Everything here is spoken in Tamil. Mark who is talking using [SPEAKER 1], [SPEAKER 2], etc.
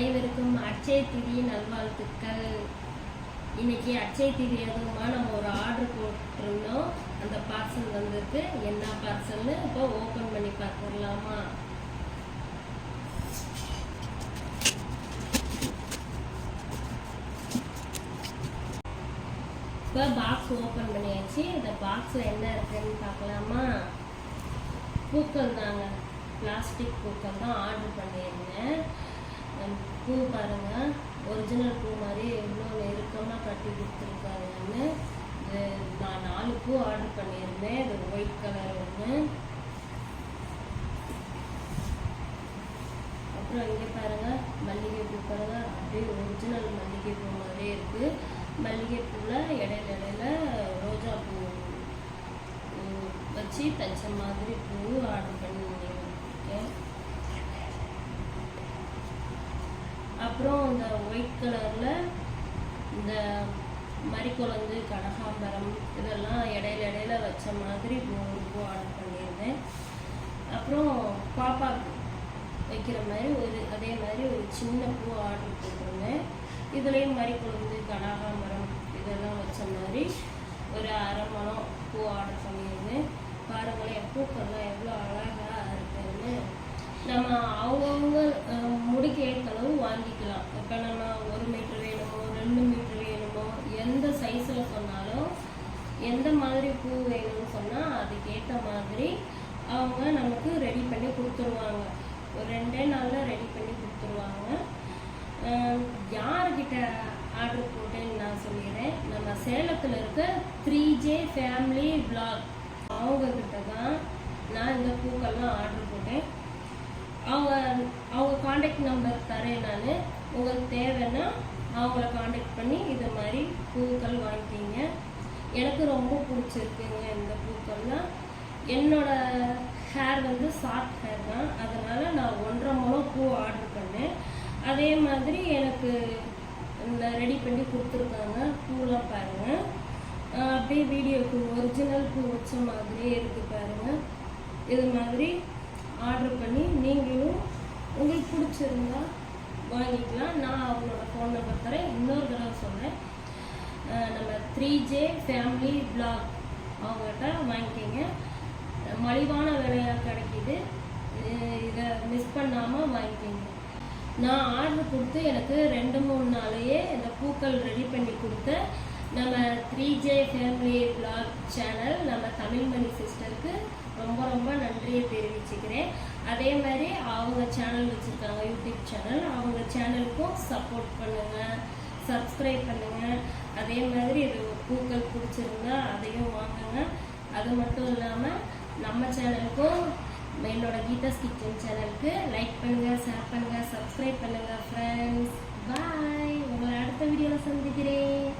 [SPEAKER 1] அட்சய திதி நல்வாழ்த்துக்கள். இன்னைக்கு அட்சய திதி அதுவுமா நம்ம ஒரு ஆர்டர் போட்டிருந்தோம். அந்த பார்சல் வந்திருக்கு. என்ன பார்சல்னு இப்போ ஓப்பன் பண்ணி பார்த்துடலாமா? இப்போ பாக்ஸ் ஓப்பன் பண்ணியாச்சு. இந்த பாக்ஸில் என்ன இருக்குன்னு பார்க்கலாமா? பூக்கள் தாங்க பிளாஸ்டிக் பூக்கள் தான் ஆர்டர் பண்ணியிருந்தேன். பூ பாருங்கள் ஒரிஜினல் பூ மாதிரி எவ்வளோ நெருக்கமாக கட்டி கொடுத்துருக்காங்கன்னு நான் நாலு பூ ஆர்டர் பண்ணியிருந்தேன். இது ஒயிட் கலர் ஒன்று அப்புறம் இங்கே பாருங்கள் மல்லிகை பூ பாருங்க. அப்படியே ஒரிஜினல் மல்லிகை பூ மாதிரியே இருக்குது மல்லிகை பூவில் இடையில இடையில ரோஜா பூ வச்சு தச்ச மாதிரி பூ ஆர்டர் பண்ணியிருக்கேன் அப்புறம் இந்த ஒயிட் கலரில் இந்த மறிக்குழந்து கனகாம்பரம் இதெல்லாம் இடையில இடையில வச்ச மாதிரி பூ பூ ஆர்டர் பண்ணியிருந்தேன். அப்புறம் பாப்பா வைக்கிற மாதிரி ஒரு அதே மாதிரி ஒரு சின்ன பூ ஆர்டர் போட்டிருந்தேன். இதுலேயும் மறிக்குழந்து கனகாம்பரம் இதெல்லாம் வச்ச மாதிரி ஒரு அரை மணம் பூ ஆர்டர் பண்ணியிருந்தேன். பாருங்களேன் பூக்கள்லாம் எவ்வளோ அழகாக நம்ம அவங்கவுங்க முடிக்கு ஏற்ற அளவு வாங்கிக்கலாம். இப்போ நம்ம ஒரு மீட்ரு வேணுமோ ரெண்டு மீட்ரு வேணுமோ எந்த சைஸில் சொன்னாலும் எந்த மாதிரி பூ வேணும்னு சொன்னால் அதுக்கேற்ற மாதிரி அவங்க நமக்கு ரெடி பண்ணி கொடுத்துருவாங்க. ஒரு ரெண்டே நாளில் ரெடி பண்ணி கொடுத்துருவாங்க. யார்கிட்ட ஆர்டர் போட்டேன்னு நான் சொல்லிடுறேன். நம்ம சேலத்தில் இருக்க த்ரீ ஜே ஃபேமிலி விளாக் அவங்கக்கிட்ட தான் நான் இந்த பூக்கள்லாம் ஆர்டர் போட்டேன். அவங்க அவங்க காண்டாக்ட் நம்பர் தரேன் நான். உங்களுக்கு தேவைன்னா அவங்கள காண்டாக்ட் பண்ணி இது மாதிரி பூக்கள் வாங்கிக்கிங்க. எனக்கு ரொம்ப பிடிச்சிருக்குங்க இந்த பூக்கள்லாம் என்னோட ஹேர் வந்து ஷார்ட் ஹேர் தான். அதனால் நான் ஒன்றரை மூலம் பூ ஆர்டர் பண்ணேன். அதே மாதிரி எனக்கு இந்த ரெடி பண்ணி கொடுத்துருக்காங்க. பூலாம் பாருங்கள் அப்படியே வீடியோக்கு ஒரிஜினல் பூ வச்ச மாதிரியே இருக்குது பாருங்க. இது மாதிரி ஆர்டர் பண்ணி நீங்களும் உங்களுக்கு பிடிச்சிருந்தா வாங்கிக்கலாம். நான் அவங்களோட ஃபோன் நம்பர் தரேன். இன்னொரு தடவை சொல்கிறேன் நம்ம த்ரீ ஜே ஃபேமிலி பிளாக் அவங்ககிட்ட வாங்கிக்கிங்க. மலிவான விலையாக கிடைக்கிது. இதை மிஸ் பண்ணாமல் வாங்கிக்கிங்க. நான் ஆர்டர் கொடுத்து எனக்கு ரெண்டு மூணு நாளையே இந்த பூக்கள் ரெடி பண்ணி கொடுத்தேன். நம்ம three J family vlog channel நம்ம தமிழ்மணி சிஸ்டருக்கு ரொம்ப ரொம்ப நன்றியை தெரிவிச்சுக்கிறேன். அதே மாதிரி அவங்க சேனல் வச்சுருக்காங்க யூடியூப் சேனல் அவங்க சேனலுக்கும் சப்போர்ட் பண்ணுங்கள் சப்ஸ்கிரைப் பண்ணுங்கள் அதே மாதிரி இது பூக்கள் பிடிச்சிருந்தா அதையும் வாங்குங்க. அது மட்டும் இல்லாமல் நம்ம சேனலுக்கும் என்னோட கீதாஸ் கிச்சன் சேனலுக்கு லைக் பண்ணுங்கள் ஷேர் பண்ணுங்கள் சப்ஸ்கிரைப் பண்ணுங்கள் ஃப்ரெண்ட்ஸ் பாய் உங்கள் அடுத்த வீடியோவில் சந்திக்கிறேன்.